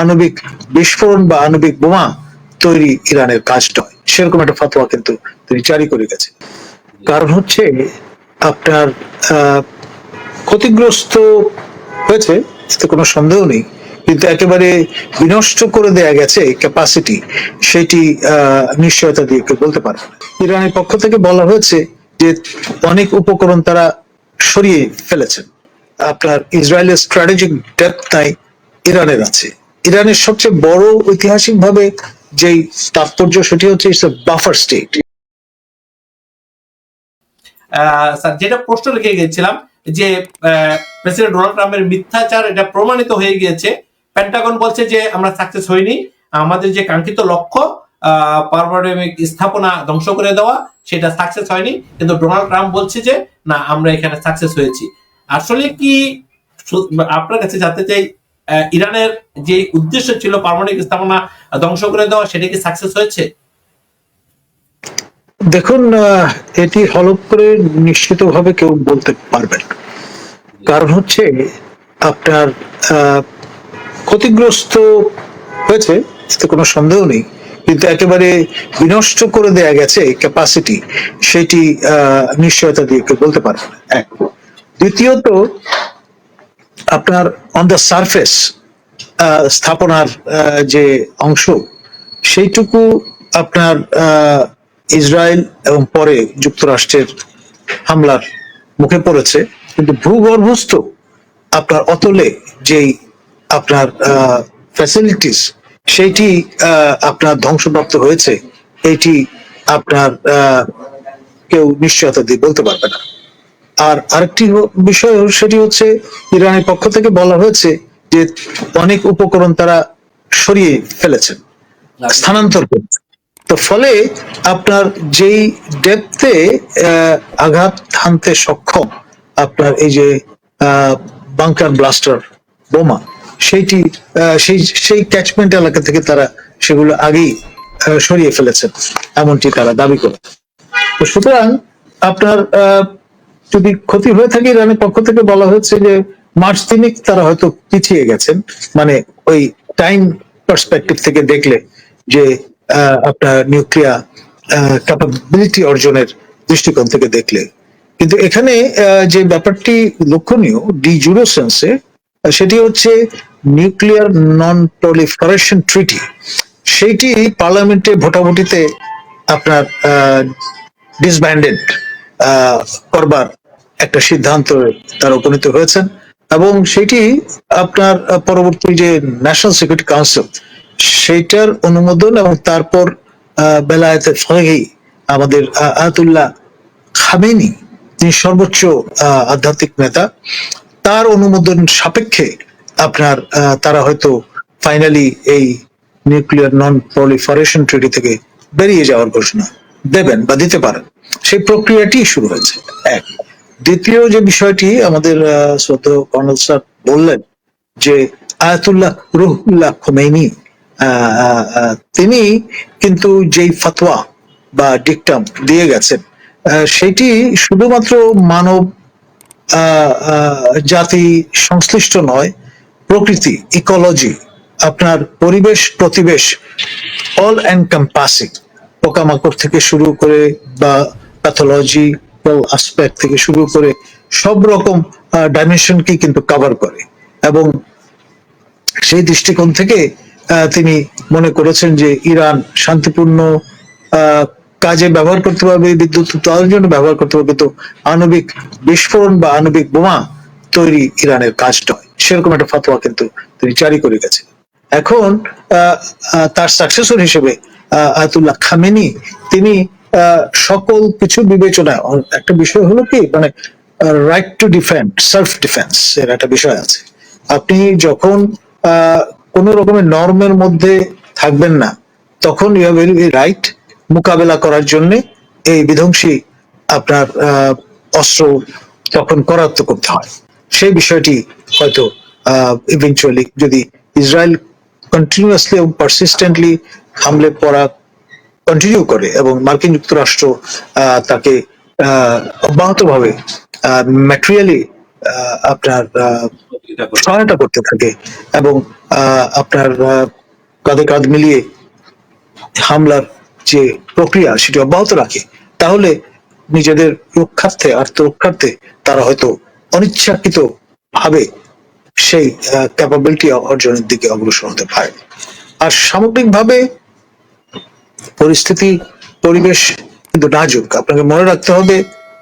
আণবিক বিস্ফোরণ বা আণবিক বোমা তৈরি ইরানের কাজ নয়। সেরকম একটা ফতোয়া কিন্তু তিনি জারি করে গেছেন। কারণ হচ্ছে, আপনার ক্ষতিগ্রস্ত হয়েছে কোনো সন্দেহ নেই, কিন্তু একেবারে বিনষ্ট করে দেয়া গেছে ক্যাপাসিটি সেটি নিশ্চয়তা দিয়ে কেউ বলতে পারবে না। ইরানের পক্ষ থেকে বলা হয়েছে যে অনেক উপকরণ তারা সরিয়ে ফেলেছেন। আপনার ইসরায়েলের স্ট্র্যাটেজিক ডেপথ নাই ইরানের আছে। ইরানের সবচেয়ে বড় ঐতিহাসিকভাবে যেই তাৎপর্য সেটি হচ্ছে ইটস বাফার স্টেট স্যার, যেটা প্রশ্ন রেখে গেছিলাম যে প্রেসিডেন্ট ডোনাল্ড ট্রাম্পের মিথ্যাচার এটা প্রমাণিত হয়ে গিয়েছে। পেন্টাগন বলছে যে, আমরা সাকসেস হইনি। আমাদের যে কাঙ্ক্ষিত লক্ষ্য পারমাণবিক স্থাপনা ধ্বংস করে দেওয়া, সেটা সাকসেস হয়নি। কিন্তু ডোনাল্ড ট্রাম্প বলছে যে, না, আমরা এখানে সাকসেস হয়েছি। আসলে কি, আপনার কাছে জানতে চাই ইরানের যে উদ্দেশ্য ছিল পারমাণবিক স্থাপনা ধ্বংস করে দেওয়া, সেটা কি সাকসেস হয়েছে? দেখুন এটি হলপ করে নিশ্চিতভাবে কেউ বলতে পারবেন। কারণ হচ্ছে, আপনার ক্ষতিগ্রস্ত হয়েছে কোনো সন্দেহ নেই, কিন্তু একেবারে বিনষ্ট করে দেয়া গেছে ক্যাপাসিটি সেটি নিশ্চয়তা দিয়ে কেউ বলতে পারবে না। এক। দ্বিতীয়ত আপনার অন দ্য সারফেস স্থাপনার যে অংশ, সেইটুকু আপনার ইসরায়েল এবং পরে যুক্তরাষ্ট্রের হামলার মুখে পড়েছে। কিন্তু ভূগর্ভস্থ আপনার অতলে যেই আপনার ফ্যাসিলিটিস সেইটি আপনার ধ্বংসপ্রাপ্ত হয়েছে এটি আপনার কেউ নিশ্চয়তা দিয়ে বলতে পারবে না। আর আরেকটি বিষয় সেটি হচ্ছে ইরানের পক্ষ থেকে বলা হয়েছে যে অনেক উপকরণ তারা সরিয়ে ফেলেছেন স্থানান্তর করেছে তো ফলে আপনার যেই ডেপথে আঘাত হানতে সক্ষম আপনার এই যে বাংকার ব্লাস্টার বোমা সেইটি আহ, সেই সেই ক্যাচমেন্ট এলাকা থেকে তারা সেগুলো আগেই সরিয়ে ফেলেছেন এমনটি তারা দাবি করে তো সুতরাং আপনার আহ, যদি ক্ষতি হয়ে থাকে ইরানের পক্ষ থেকে বলা হয়েছে যে মার্চ তিনিক তারা হয়তো পিছিয়ে গেছেন। মানে ওই টাইম পার্সপেক্টিভ থেকে দেখলে যে আপনার নিউক্লিয়ার ক্যাপাবিলিটি অর্জনের দৃষ্টিকোণ থেকে দেখলে। কিন্তু এখানে যে ব্যাপারটি লক্ষণীয় ডি জুরো সেন্সে সেটি হচ্ছে নিউক্লিয়ার নন প্রলিফারেশন ট্রিটি সেইটি পার্লামেন্টে ভোটাভুটিতে আপনার ডিসব্যান্ডেড করবার একটা সিদ্ধান্ত তারা উপনীত হয়েছেন এবং সেটি আপনার পরবর্তী যে ন্যাশনাল সিকিউরিটি কাউন্সিল সেইটার অনুমোদন এবং তারপর আহ, বেলায়েতে ফহি আমাদের আয়াতুল্লাহ খামেনি তিনি সর্বোচ্চ আধ্যাত্মিক নেতা তার অনুমোদন সাপেক্ষে আপনার তারা হয়তো ফাইনালি এই নিউক্লিয়ার নন প্রলিফারেশন ট্রিটি থেকে বেরিয়ে যাওয়ার ঘোষণা দেবেন বা দিতে পারেন। সেই প্রক্রিয়াটি শুরু হয়েছে। এক। দ্বিতীয় যে বিষয়টি আমাদের শ্রদ্ধেয় কর্নেল স্যার বললেন, যে আয়াতুল্লাহ রুহুল্লাহ খোমেনি তিনি কিন্তু যেই ফতোয়া বা ডিকটাম দিয়ে গেছেন সেটি শুধুমাত্র মানব জাতি সংশ্লিষ্ট নয়, প্রকৃতি ইকোলজি আপনার পরিবেশ, প্রতিবেশ অল অ্যান্ড এনকাম্পাসিং পোকামাকড় থেকে শুরু করে বা প্যাথোলজি আসপেক্ট থেকে শুরু করে সব রকম ডাইমেনশনকে কিন্তু কভার করে। এবং সেই দৃষ্টিকোণ থেকে তিনি মনে করেছেন যে ইরান শান্তিপূর্ণ কাজে ব্যবহার করতে পারবে, বিদ্যুৎ উৎপাদনের জন্য ব্যবহার করতে পারবে। কিন্তু আণবিক বিস্ফোরণ বা আণবিক বোমা তৈরি ইরানের কাজ নয়। সেরকম একটা ফতোয়া কিন্তু তিনি জারি করে গেছেন। এখন তার সাকসেসর হিসেবে আয়াতুল্লাহ খামেনি, তিনি সকল কিছু বিবেচনায় অ- একটা বিষয় হলো কি মানে right to defend self defence এর একটা বিষয় আছে। আপনি যখন কোন রকমের নর্মের মধ্যে থাকবেন না, তখন ইউ হ্যাভ রাইট মোকাবেলা করার জন্য এই বিধ্বংসী আপনার অস্ত্র তখন করায়ত্ত করতে হয়। সেই বিষয়টি হয়তো ইভেনচুয়ালি যদি ইসরায়েল কন্টিনিউয়াসলি এবং পারসিস্টেন্টলি হামলে পড়া কন্টিনিউ করে এবং মার্কিন যুক্তরাষ্ট্র তাকে অব্যাহতভাবে ম্যাটেরিয়ালি আপনার সহায়তা করতে থাকে এবং আপনার কাঁধে কাঁধ মিলিয়ে হামলার যে প্রক্রিয়া সেটি অব্যাহত রাখে, তাহলে নিজেদের রক্ষার্থে, আত্মরক্ষার্থে তারা হয়তো অনিচ্ছাকৃত ভাবে সেই ক্যাপাবিলিটি অর্জনের দিকে অগ্রসর হতে পারে। আর সামগ্রিকভাবে পরিস্থিতি, পরিবেশ কিন্তু নাজুক। আপনাকে মনে রাখতে হবে,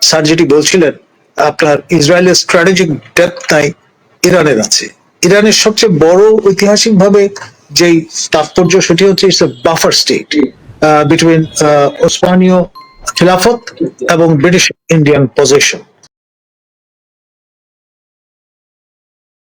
স্যার যেটি বলছিলেন, আপনার ইসরায়েলের স্ট্র্যাটেজিক ডেপথ নাই, ইরানের আছে। ইরানের সবচেয়ে বড় ঐতিহাসিকভাবে যেই তাৎপর্য, সেটি হচ্ছে ইটস বাফার স্টেট বিটুইন ওসমানীয় খিলাফত এবং ব্রিটিশ ইন্ডিয়ান পজিশন